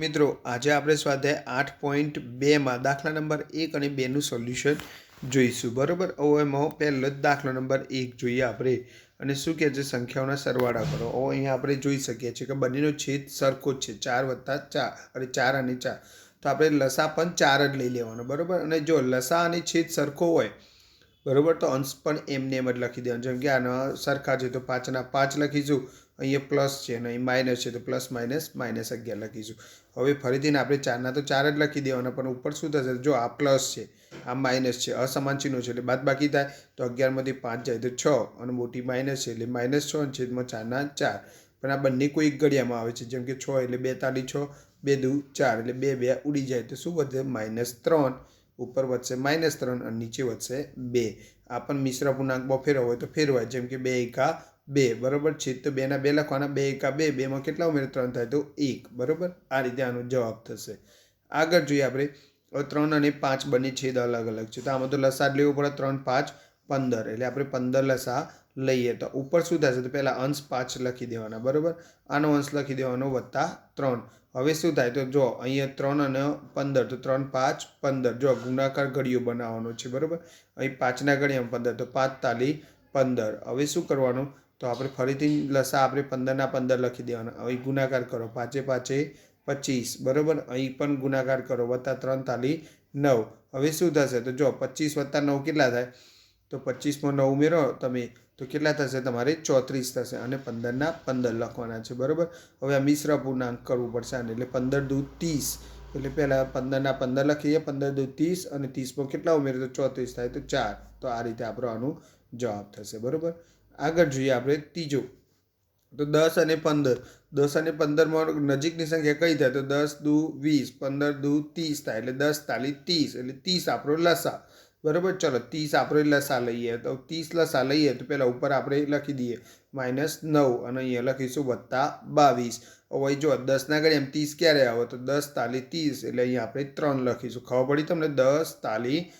મિત્રો, આજે આપણે સ્વાધ્યાય આઠ પોઈન્ટ બેમાં દાખલા નંબર એક અને બેનું સોલ્યુશન જોઈશું. બરાબર? હવે એમાં પહેલો જ દાખલો નંબર એક જોઈએ આપણે. અને શું કહે છે? સંખ્યાઓના સરવાળા કરો. હવે અહીંયા આપણે જોઈ શકીએ છીએ કે બંનેનો છેદ સરખો જ છે. ચાર વત્તા ચાર અને ચાર અને ચાર. તો આપણે લસા પણ ચાર જ લઈ લેવાનો. બરાબર? અને જો લસા અને છેદ સરખો હોય, બરાબર? તો અંશ પણ એમને એમ જ લખી દેવાનો. જેમ કે આના સરખા છે તો પાંચના પાંચ લખીશું. અહીંયા પ્લસ છે અને અહીં માઇનસ છે, તો પ્લસ માઇનસ માઇનસ અગિયાર લખીશું હવે ફરીથી ને આપણે ચારના તો ચાર જ લખી દેવાના, પણ ઉપર શું થશે? જો આ પ્લસ છે, આ માઇનસ છે, અસમાન ચિહ્નો છે, એટલે બાદ બાકી થાય, તો અગિયારમાંથી પાંચ જાય, તો છ, અને મોટી માઇનસ છે, એટલે માઇનસ છ, અને છેદમાં ચારના ચાર. પણ આ બંને કોઈ એક ઘડિયામાં આવે છે, જેમ કે છ એટલે બેતાલીસ, છ, બે દુ, ચાર, એટલે બે બે ઉડી જાય, તો શું વધે? માઇનસ ત્રણ. ઉપર વધશે માઇનસ ત્રણ, અને નીચે વધશે બે. આ પણ મિશ્ર પૂર્ણાંકમાં ફેરવો હોય તો ફેરવાય, જેમ કે બે એકા બે, બરોબર છે? તો બેના બે લખવાના, બે એકા બે, બેમાં કેટલા ઉમેર? ત્રણ થાય તો એક, બરોબર? આ રીતે આનો જવાબ થશે. આગળ જોઈએ આપણે. ત્રણ અને પાંચ બંને છેદ અલગ અલગ છે. તો આમાં તો લસા જ લેવું પડે. ત્રણ, પાંચ, પંદર. એટલે આપણે પંદર લસા લઈએ. તો ઉપર શું થશે? તો પહેલાં અંશ પાંચ લખી દેવાના, બરાબર? આનો અંશ લખી દેવાનો વત્તા ત્રણ. હવે શું થાય? તો જો અહીંયા ત્રણ અને પંદર, તો ત્રણ, પાંચ, પંદર. જો ગુણાકાર ઘડીઓ બનાવવાનો છે, બરાબર? અહીં પાંચના ઘડિયામાં પંદર, તો પાંચ તાલી પંદર. હવે શું કરવાનું? તો આપણે ફરીથી લસા આપણે પંદરના પંદર લખી દેવાના. અહીં ગુણાકાર કરો. પાંચે પાંચે પચીસ. બરાબર? અહીં પણ ગુણાકાર કરો. વત્તા ત્રણ તાલી નવ. હવે શું થશે? તો જો પચીસ વત્તા નવ કેટલા થાય? તો પચીસમાં નવ ઉમેરો તમે. તો કેટલા થશે? તમારે ચોત્રીસ થશે અને પંદરના પંદર લખવાના છે. બરાબર? હવે આ મિશ્ર પૂર્ણાંક કરવું પડશે આને. એટલે પંદર દૂ ત્રીસ. એટલે પહેલાં પંદરના પંદર લખીએ. પંદર દૂ ત્રીસ અને ત્રીસમાં કેટલા ઉમેરો? તો ચોત્રીસ થાય તો ચાર. તો આ રીતે આપણો આનું જવાબ થશે. બરાબર? આગળ જોઈએ આપણે ત્રીજો. તો દસ અને પંદર. દસ અને પંદરમાં નજીકની સંખ્યા કઈ થાય? તો દસ, દુ, વીસ. પંદર, દુ, ત્રીસ થાય. એટલે દસ તાલી ત્રીસ. એટલે ત્રીસ આપણો લસા. બરાબર? ચલો, ત્રીસ આપણે લસા લઈએ. તો ત્રીસ લસા લઈએ તો પહેલાં ઉપર આપણે લખી દઈએ. માઇનસ નવ અને અહીંયા લખીશું વત્તા બાવીસ. હવે જો, દસના ઘડી એમ ત્રીસ ક્યારે આવે? તો દસ તાલી ત્રીસ. એટલે અહીંયા આપણે ત્રણ લખીશું. ખબર પડી તમને? દસ તાલી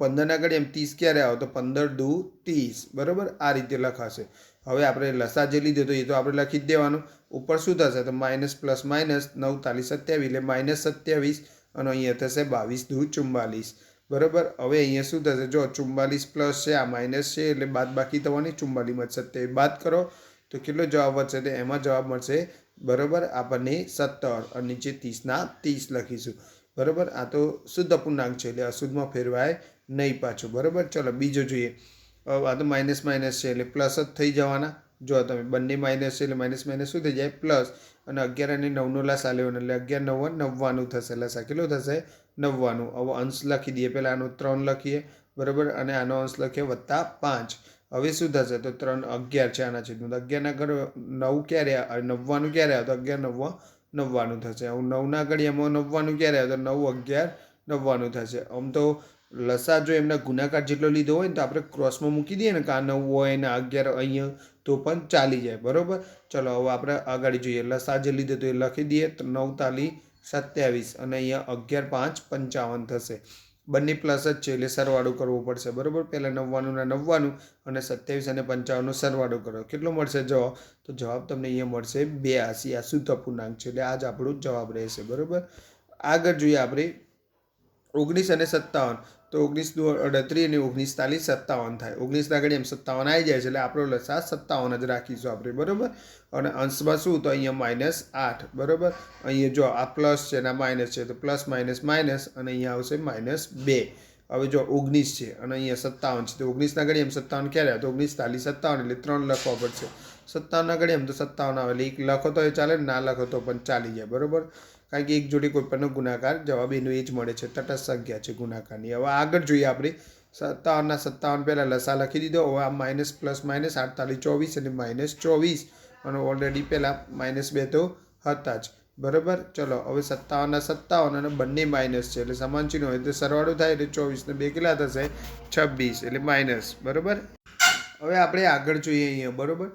પંદરના ઘડી એમ ત્રીસ ક્યારે આવે? તો પંદર દુ ત્રીસ. બરાબર? આ રીતે લખાશે. હવે આપણે લસા જે લીધો તો એ તો આપણે લખી જ દેવાનું. ઉપર શું થશે? તો માઇનસ પ્લસ માઇનસ નવ તાલીસ સત્યાવીસ એટલે માઇનસ સત્યાવીસ અને અહીંયા થશે બાવીસ દુ ચુમ્માલીસ બરાબર? હવે અહીંયા શું થશે? જો ચુમ્માલીસ પ્લસ છે, આ માઇનસ છે એટલે બાદ બાકી થવાની ચુમ્માલીસમાં સત્યાવીસ. બાદ કરો. તો કેટલો જવાબ વધશે? તો એમાં જવાબ મળશે, બરાબર? આપણને સત્તર અને નીચે ત્રીસના ત્રીસ લખીશું. બરાબર? આ તો શુદ્ધ અપૂર્ણાંક છે, એટલે અશુદ્ધમાં ફેરવાય નહીં પાછું, બરાબર? ચલો, બીજો જોઈએ. આ તો માઇનસ માઇનસ છે, એટલે પ્લસ જ થઈ જવાના. જો તમે બંને માઇનસ છે, એટલે માઇનસ માઇનસ શું થઈ જાય? પ્લસ અને અગિયાર અને નવનો લસા આલેવાનો એટલે અગિયાર, નવ નવ્વાણું થશે. લસા કેટલો થશે? નવ્વાણું. હવે અંશ લખી દઈએ. પહેલાં આનો ત્રણ લખીએ, બરાબર? અને આનો અંશ લખીએ વત્તા પાંચ. હવે શું થશે? તો ત્રણ અગિયાર છે આના છેદમાં. અગિયારના ઘર નવ ક્યારે નવ્વાનું ક્યારે આવે તો અગિયાર નવ્વા નવ્વાણું થશે. હું નવના ઘડિયામાં નવ્વાણું ક્યારે આવે? તો નવ અગિયાર નવ્વાણું થશે. આમ તો લસા જો એમના ગુણાકાર જેટલો લીધો હોય ને તો આપણે ક્રોસમાં મૂકી દઈએ ને કે નવ હોય ને અગિયાર અહીંયા, તો પણ ચાલી જાય. બરાબર? ચલો, હવે આપણે આગળ જોઈએ. લસા જે લીધો તો એ લખી દઈએ. તો નવ તાલી સત્યાવીસ અને અહીંયા અગિયાર પાંચ પંચાવન થશે. બંને પ્લસ જ છે એટલે સરવાળો કરવો પડશે, બરાબર? પહેલાં નવ્વાણુંના નવ્વાણું અને સત્યાવીસ અને પંચાવનનો સરવાળો કરો. કેટલો મળશે? જવાબ? તો જવાબ તમને અહીંયા મળશે બે આસી આ શુદ્ધ અપૂર્ણાંક છે એટલે આ જ આપણો જવાબ રહેશે, બરાબર? આગળ જોઈએ આપણે ઓગણીસ અને સત્તાવન. તો ઓગણીસ દુ અડત્રીસ અને ઓગણીસ તાલીસ સત્તાવન થાય. ઓગણીસના ઘડી એમ સત્તાવન આવી જાય છે એટલે આપણો લસા સત્તાવન જ રાખીશું આપણે, બરાબર? અને અંશમાં શું? તો અહીંયા માઇનસ આઠ, બરાબર? અહીંયા જો આ પ્લસ છે અને માઇનસ છે, તો પ્લસ માઇનસ માઇનસ અને અહીંયા આવશે માઇનસ બે. હવે જો ઓગણીસ છે અને અહીંયા સત્તાવન છે, તો ઓગણીસના ઘડી એમ સત્તાવન ક્યારે તો ઓગણીસ તાલીસ સત્તાવન એટલે ત્રણ લખવા પડશે. સત્તાવનના ઘડી એમ તો સત્તાવન આવે. એટલે એક લખો તો એ ચાલે ના લખો તો પણ ચાલી જાય, બરાબર? કારણ કે એક જોડે કોઈ પણનો ગુણાકાર જવાબ એનો એ જ મળે છે તટસ્થ સંખ્યા છે ગુણાકારની હવે આગળ જોઈએ આપણે. સત્તાવનના સત્તાવન પહેલાં લસા લખી દીધો. હવે આ માઇનસ પ્લસ માઇનસ આડતાલીસ, ચોવીસ અને માઇનસ ચોવીસ. અને ઓલરેડી પહેલાં માઇનસ બે તો હતા જ. બરાબર? ચલો, હવે સત્તાવનના સત્તાવન અને બંને માઇનસ છે. એટલે સમાન ચિહ્નો હોય તો સરવાળો થાય એટલે ચોવીસને બે કેટલા થશે? છવ્વીસ. એટલે માઇનસ બરાબર? હવે આપણે આગળ જોઈએ અહીંયા. બરાબર?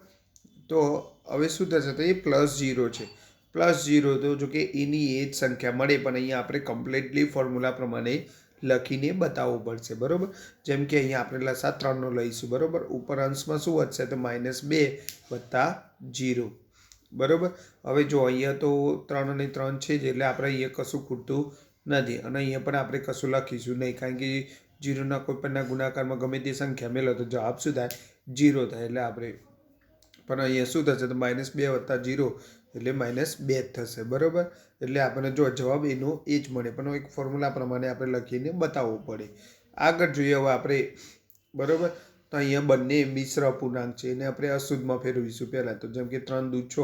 તો હવે શું થશે? તો એ પ્લસ જીરો છે. પ્લસ જીરો તો જો કે એની એ જ સંખ્યા મળે, પણ અહીંયા આપણે કમ્પ્લીટલી ફોર્મ્યુલા પ્રમાણે લખીને બતાવવું પડશે, બરાબર? જેમ કે અહીંયા આપણે લસા ત્રણનો લઈશું, બરાબર? ઉપર અંશમાં શું વધશે? તો માઇનસ બે વત્તા જીરો બરાબર? હવે જો અહીંયા તો ત્રણ અને ત્રણ છે જ, એટલે આપણે અહીંયા કશું ખૂટતું નથી. અને અહીંયા પણ આપણે કશું લખીશું નહીં, કારણ કે જીરોના કોઈ પણના ગુણાકારમાં ગમે તે સંખ્યા મેળવો તો જવાબ શું થાય? જીરો થાય, એટલે આપણે પણ અહીંયા શું થશે? તો માઇનસ બે વત્તા જીરો એટલે માઇનસ બે જ થશે, બરાબર? એટલે આપણને જો જવાબ એનો એ જ મળે. પણ એક ફોર્મ્યુલા પ્રમાણે આપણે લખીને બતાવવું પડે. આગળ જોઈએ હવે આપણે, બરાબર? તો અહીંયા બંને મિશ્ર અપૂર્ણાંક છે. એને આપણે અશુદ્ધમાં ફેરવીશું પહેલાં તો. જેમ કે ત્રણ દુ છ,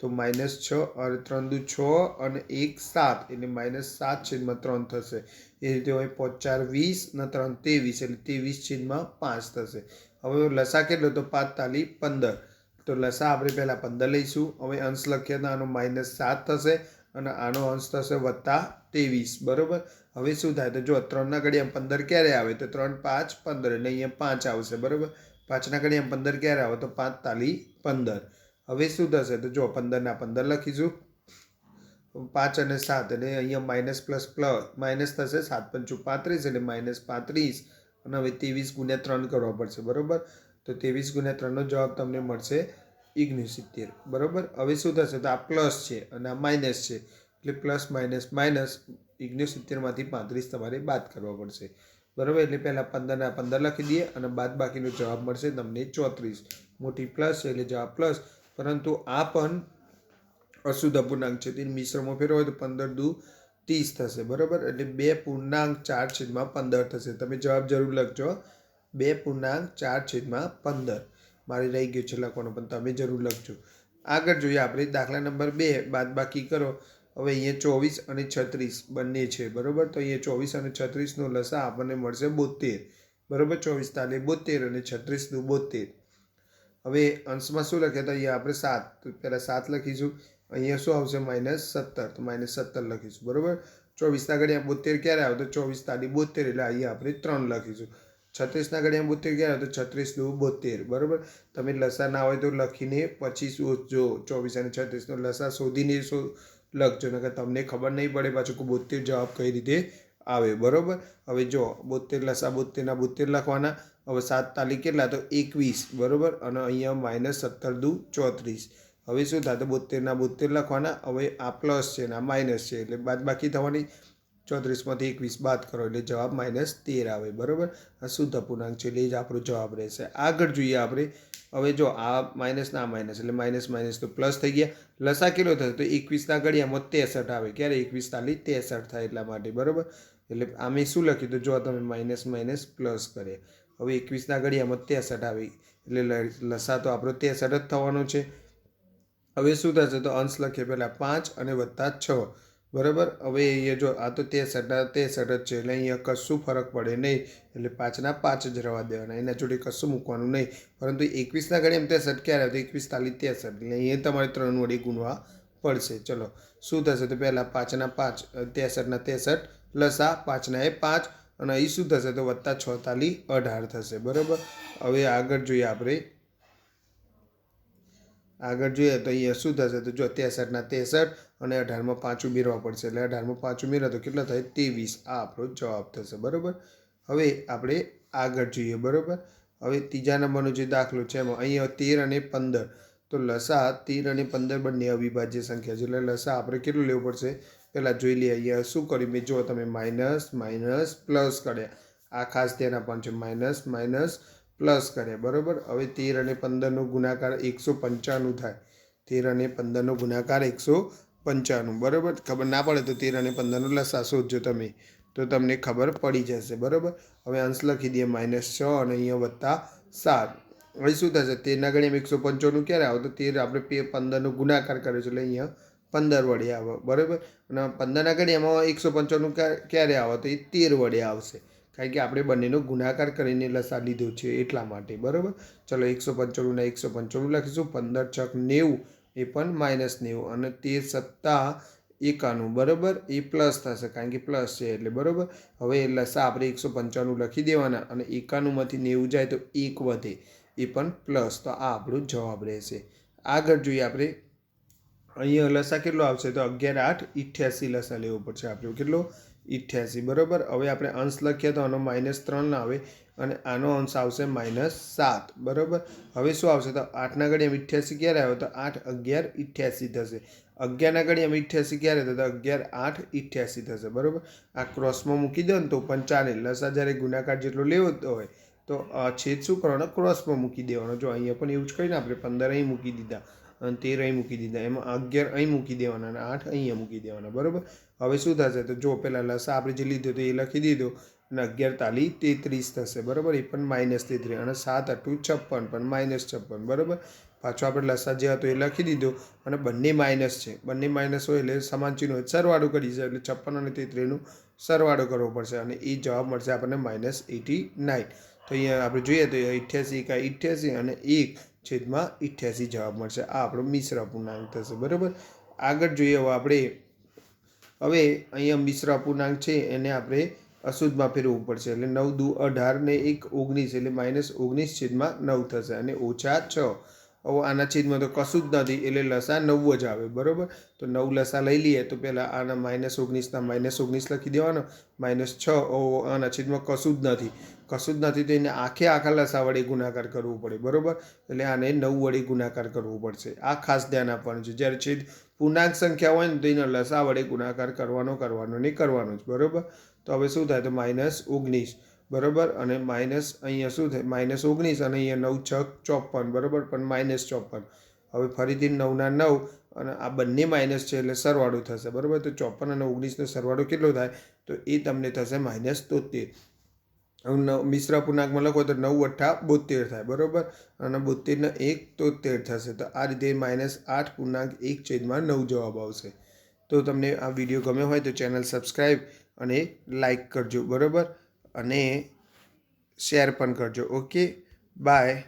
તો માઇનસ છ અને ત્રણ દુ છ અને એક સાત. એટલે માઇનસ સાત છેદમાં ત્રણ થશે. એ રીતે હોય પાંચ વીસ અને ત્રણ ત્રેવીસ. એટલે ત્રેવીસ છેદમાં પાંચ થશે. હવે લસા કેટલો? તો પાંચ તાલી પંદર. તો લસા આપણે પહેલાં પંદર લઈશું. હવે અંશ લખીએ તો આનો માઇનસ સાત થશે અને આનો અંશ થશે વત્તા ત્રેવીસ. બરાબર? હવે શું થાય? તો જો ત્રણના ઘડિયા પંદર ક્યારે આવે? તો ત્રણ, પાંચ, પંદર. એટલે અહીંયા પાંચ આવશે. બરાબર? પાંચના ઘડિયા પંદર ક્યારે આવે? તો પાંચ તાલી પંદર. હવે શું થશે? તો જો પંદરના પંદર લખીશું. પાંચ અને સાત એટલે અહીંયા માઇનસ પ્લસ પ્લસ માઇનસ થશે. સાત પંચું પાંત્રીસ એટલે માઇનસ પાંત્રીસ. અને હવે ત્રેવીસ ગુણ્યા ત્રણ કરવા પડશે. બરાબર? તો ત્રેવીસ ગુણ્યા ત્રણનો જવાબ તમને મળશે સિત્તેર. બરાબર? હવે શું થશે? તો આ પ્લસ છે અને આ માઇનસ છે. એટલે પ્લસ માઇનસ માઇનસ સિત્તેરમાંથી પાંત્રીસ તમારે બાદ કરવા પડશે. બરાબર? એટલે પહેલાં પંદરના પંદર લખી દઈએ અને બાદ બાકીનો જવાબ મળશે તમને ચોત્રીસ. મોટી પ્લસ છે એટલે જવાબ પ્લસ પરંતુ આ પણ અશુદ્ધ અપૂર્ણાંક છે. તે મિશ્રમાં ફેરવો હોય તો પંદર દુ ત્રીસ થશે. બરાબર? એટલે બે પૂર્ણાંક ચાર છેદમાં પંદર થશે. તમે જવાબ જરૂર લખજો. બે પૂર્ણાંક, ચાર છેદમાં પંદર. મારે રહી ગયું છે લખવાનું પણ તમે જરૂર લખજો. આગળ જોઈએ આપણે, દાખલા નંબર બે બાદ બાકી કરો. હવે અહીંયા ચોવીસ અને છત્રીસ, બંને છે, બરાબર? તો અહીંયા ચોવીસ અને છત્રીસનો લસા આપણને મળશે બોતેર બરાબર? ચોવીસ તાલે બોતેર અને છત્રીસનું બોતેર હવે અંશમાં શું લખ્યા તો અહીંયા આપણે સાત પહેલાં સાત લખીશું. અહીંયા શું આવશે? માઇનસ સત્તર, તો માઇનસ સત્તર લખીશું, બરાબર? ચોવીસના ઘડિયા બોતેર ક્યારે આવે? તો ચોવીસ તાલી બોતેર એટલે અહીંયા આપણે ત્રણ લખીશું. છત્રીસના ઘડિયામાં બોતેર ગયા તો તો દુ બોતેર, બરાબર? તમે લસા ના હોય તો લખીને પછી શોધજો ચોવીસ અને છત્રીસનો લસા શોધીને શો, લખજો, નકર તમને ખબર નહીં પડે પાછું કે બોતેર જવાબ કઈ રીતે આવે, બરાબર? હવે જો, બોતેર લસા બોતેરના બોતેર લખવાના, હવે સાત તાલી કેટલા? તો એકવીસ, બરાબર? અને અહીંયા માઇનસ સત્તર દુ ચોત્રીસ. હવે શું થાય? તો બોતેરના બોતેર લખવાના, હવે આ પ્લસ છે ને આ માઇનસ છે, એટલે બાદ બાકી થવાની ચોત્રીસમાંથી એકવીસ બાદ કરો એટલે જવાબ માઇનસ તેર આવે, બરાબર? આ શુદ્ધ અપૂર્ણાંક છે, એટલે જ આપણો જવાબ રહેશે. આગળ જોઈએ આપણે. હવે જો આ માઇનસ ના માઇનસ, એટલે માઇનસ માઇનસ તો પ્લસ થઈ ગયા. લસા કેટલો થશે તો એકવીસના ઘડિયામાં તેસઠ આવે. ક્યારે? એકવીસ તાલી તેસઠ થાય એટલા માટે, બરાબર? એટલે આમે શું લખ્યું? તો જો તમે માઇનસ માઇનસ પ્લસ કરે હવે એકવીસના ઘડિયામાં તેસઠ આવી. એટલે લસા તો આપણો તેસઠ જ થવાનો છે. હવે શું થશે? તો અંશ લખીએ પહેલાં પાંચ અને વત્તા છ. બરાબર? હવે અહીંયા જો, આ તો તે તેસઠ તે જ છે, એટલે અહીંયા કશું ફરક પડે નહીં. એટલે પાંચના પાંચ જ રવા દેવાના, એના જોડે કશું મૂકવાનું નહીં. પરંતુ એકવીસના ઘડી એમ તે સટ ક્યારે આવે? તો એકવીસ તાલી તેસઠ એટલે અહીંયા તમારે ત્રણ વડે ગુણવા પડશે. ચલો, શું થશે? તો પહેલાં પાંચના પાંચ તેસઠના તેસઠ પ્લસ આ પાંચના એ પાંચ, અને અહીં શું થશે? તો વત્તા છ તાલી અઢાર થશે. બરાબર? હવે આગળ જોઈએ આપણે. આગળ જોઈએ તો અહીંયા શું થશે? તો જો તેસઠના તેસઠ અને અઢારમાં પાંચ ઉમેરવા પડશે. એટલે અઢારમાં પાંચ ઉમેરા તો કેટલા થાય? ત્રેવીસ. આ આપણો જવાબ થશે. બરાબર? હવે આપણે આગળ જોઈએ. બરાબર? હવે ત્રીજા નંબરનો જે દાખલો છે, એમાં અહીંયા તેર અને પંદર. તો લસા તેર અને પંદર બંને અવિભાજ્ય સંખ્યા છે. એટલે લસા આપણે કેટલું લેવું પડશે? પહેલાં જોઈ લઈએ. અહીંયા શું કર્યું? મેં જો તમે, માઇનસ માઇનસ, પ્લસ કર્યા. આ ખાસ ધ્યાન આપવાનું છે. માઇનસ માઇનસ, પ્લસ કર્યા. બરાબર? હવે તેર અને પંદરનો ગુણાકાર એકસો પંચાણું થાય. તેર અને પંદરનો ગુણાકાર એકસો પંચાણું, બરાબર? ખબર ના પડે તો તેર અને પંદરનો લસા શોધજો તમે, તો તમને ખબર પડી જશે, બરાબર? હવે અંશ લખી દઈએ માઇનસ છ અને અહીંયા વત્તા સાત. હવે શું થશે? તેરના ગણી એકસો પંચાણું ક્યારે આવે? તો તેર આપણે પંદરનો ગુણાકાર કર્યો છે, એટલે અહીંયા પંદર વડે આવે, બરાબર? અને પંદરના ગણીમાં એકસો પંચાણું ક્યારે આવે? તો એ તેર વડે આવશે. કારણ કે આપણે બંનેનો ગુણાકાર કરીને લસા લીધો છે એટલા માટે, બરાબર? ચલો એકસો પંચાણુંના એકસો પંચાણું લખીશું, પંદર છક નેવું એ પણ માઇનસ નેવું અને તેર સત્તા એકાનું બરાબર? એ પ્લસ થશે, કારણ કે પ્લસ છે એટલે, બરાબર? હવે લસા, આપણે એકસો પંચાણું લખી દેવાના અને એકાણુંમાંથી નેવું જાય તો એક વધે, એ પણ પ્લસ. તો આ આપણો જવાબ રહેશે. આગળ જોઈએ આપણે. અહીંયા લસા કેટલો આવશે? તો અગિયાર, આઠ, ઇઠ્યાસી લસા લેવો પડશે આપણે. કેટલો? ઇઠ્યાસી બરાબર? હવે આપણે અંશ લખીએ તો આનો માઇનસ ત્રણ આવે અને આનો અંશ આવશે માઇનસ સાત, બરાબર? હવે શું આવશે? તો આઠના ઘડી એમ ઇઠ્યાસી ક્યારે આવ્યો? તો આઠ અગિયાર ઇઠ્યાસી થશે. અગિયારના ઘડી એમ ઇઠ્યાસી ક્યારે થશે? તો અગિયાર આઠ ઇઠ્યાસી થશે, બરાબર? આ ક્રોસમાં મૂકી દો ને તો પણ ચાલે લસા જ્યારે ગુણાકાર જેટલો લેવો હોય, તો છેદ શું કરવાનો? ક્રોસમાં મૂકી દેવાનો. જો અહીંયા પણ એવું જ કરીને આપણે પંદર અહીં મૂકી દીધા. અને તેર અહીં મૂકી દીધા. એમાં અગિયાર અહીં મૂકી દેવાના અને આઠ અહીંયા મૂકી દેવાના. બરાબર? હવે શું થશે? તો જો પહેલાં લસા આપણે જે લીધો તો એ લખી દીધો અને અગિયાર તાલી તેત્રીસ થશે. બરાબર? એ પણ માઇનસ તેત્રીસ અને સાત અઠું છપ્પન પણ માઇનસ છપ્પન. બરાબર? પાછો આપણે લસા જે હતો એ લખી દીધો અને બંને માઇનસ છે. બંને માઇનસ હોય એટલે સમાન ચિહ્નો સરવાળો કરી છે એટલે છપ્પન અને તેત્રીસનું સરવાળો કરવો પડશે અને એ જવાબ મળશે આપણને માઇનસ એટી નાઇન તો અહીંયા આપણે જોઈએ તો અઠ્યાસી એકા અઠ્યાસી અને એક છેદમાં ઇઠ્યાસી જવાબ મળશે. આ આપણો મિશ્ર અપૂર્ણાંક થશે. બરાબર? આગળ જોઈએ હવે આપણે. હવે અહીંયા મિશ્ર અપૂર્ણાંક છે, એને આપણે અશુદ્ધમાં ફેરવવું પડશે. એટલે નવ દુ અઢાર ને એક ઓગણીસ, એટલે માઇનસ ઓગણીસ છેદમાં નવ થશે અને ઓછા છ. હવે આના છેદમાં તો કશું જ નથી, એટલે લસા નવ જ આવે. બરાબર? તો નવ લસા લઈ લઈએ, તો પહેલાં આના માઇનસ ઓગણીસના માઇનસ ઓગણીસ લખી દેવાનો. માઇનસ છ આના છેદમાં કશું જ નથી. કશું જ નથી તો એને આખે આખા લસા વડે ગુણાકાર કરવું પડે, બરાબર? એટલે આને નવ વડે ગુણાકાર કરવું પડશે. આ ખાસ ધ્યાન આપવાનું છે. જ્યારે છેદ પૂર્ણાંક સંખ્યા હોય ને, તો એને લસા વડે ગુણાકાર કરવાનો કરવાનો નહીં કરવાનો જ, બરાબર? તો હવે શું થાય? તો માઇનસ ઓગણીસ, બરાબર? અને માઇનસ અહીંયા શું થાય? માઇનસ ઓગણીસ અને અહીંયા નવ છ ચોપન બરાબર? પણ માઇનસ ચોપન હવે ફરીથી નવના નવ અને આ બંને માઇનસ છે એટલે સરવાળો થશે, બરાબર? તો ચોપન અને ઓગણીસનો સરવાળો કેટલો થાય? તો એ તમને થશે માઇનસ તોતેર મિશ્ર પૂર્ણાંકમાં લખો તો નવ અઠ્ઠા બોતેર થાય, બરાબર? અને બોતેરના એક તોતેર થશે. તો આ રીતે માઇનસ આઠ પૂર્ણાંક એક છેદમાં નવ જવાબ આવશે. તો તમને આ વીડિયો ગમ્યો હોય તો ચેનલ સબસ્ક્રાઈબ અને લાઈક કરજો, બરાબર? અને શેર પણ કરજો. Okay bye